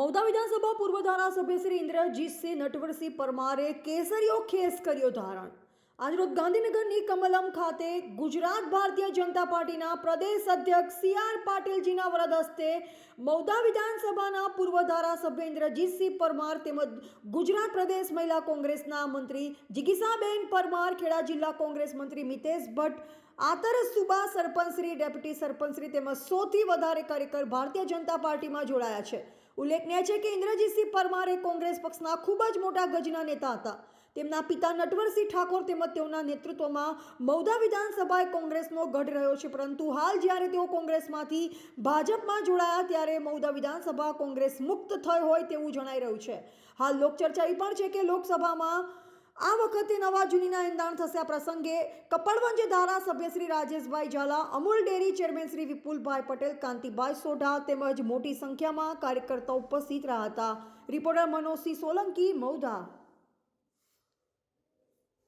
મૌદા વિધાનસભા પૂર્વ ધારાસભ્ય શ્રી ઇન્દ્રજીતસિંહ નટવરસિંહ પરમારે કેસરીઓ ખેસ કર્યો ધારણ. આજરોજ ગાંધીનગરની કમલમ ખાતે ગુજરાત ભારતીય જનતા પાર્ટીના પ્રદેશ અધ્યક્ષ સી આર પાટીલજીના વરદ હસ્તે મૌદા વિધાનસભાના પૂર્વ ધારાસભ્ય ઇન્દ્રજીતસિંહ પરમાર તેમજ ગુજરાત પ્રદેશ મહિલા કોંગ્રેસના મંત્રી જિગીસાબેન પરમાર, ખેડા જિલ્લા કોંગ્રેસ મંત્રી મિતેશ ભટ્ટ, આતર સુબા સરપંચશ્રી ડેપ્યુટી સરપંચશ્રી તેમજ સોથી વધારે કાર્યકર ભારતીય જનતા પાર્ટીમાં જોડાયા છે. ઉલ્લેખનીય છે કે ઇન્દ્રજીતસિંહ પરમાર એ કોંગ્રેસ પક્ષના ખૂબ જ મોટા ગજના નેતા હતા. તેમના પિતા નટવરસિંહ ઠાકોર તેમજ તેઓના નેતૃત્વમાં મૌદા વિધાનસભાએ કોંગ્રેસનો ગઢ રહ્યો છે, પરંતુ હાલ જ્યારે તેઓ કોંગ્રેસમાંથી ભાજપમાં જોડાયા ત્યારે મૌદા વિધાનસભા કોંગ્રેસ મુક્ત થઈ હોય તેવું જણાઈ રહ્યું છે. હાલ લોકચર્ચા એ પણ છે કે લોકસભામાં આ વખતે નવા જૂનીના એંધાણ થશે. આ પ્રસંગે કપડવંજ ધારાસભ્ય શ્રી રાજેશભાઈ ઝાલા, અમૂલ ડેરી ચેરમેન શ્રી વિપુલભાઈ પટેલ, કાંતિભાઈ સોઢા તેમજ મોટી સંખ્યામાં કાર્યકર્તાઓ ઉપસ્થિત રહ્યા હતા. રિપોર્ટર મનોજસિંહ સોલંકી મૌધા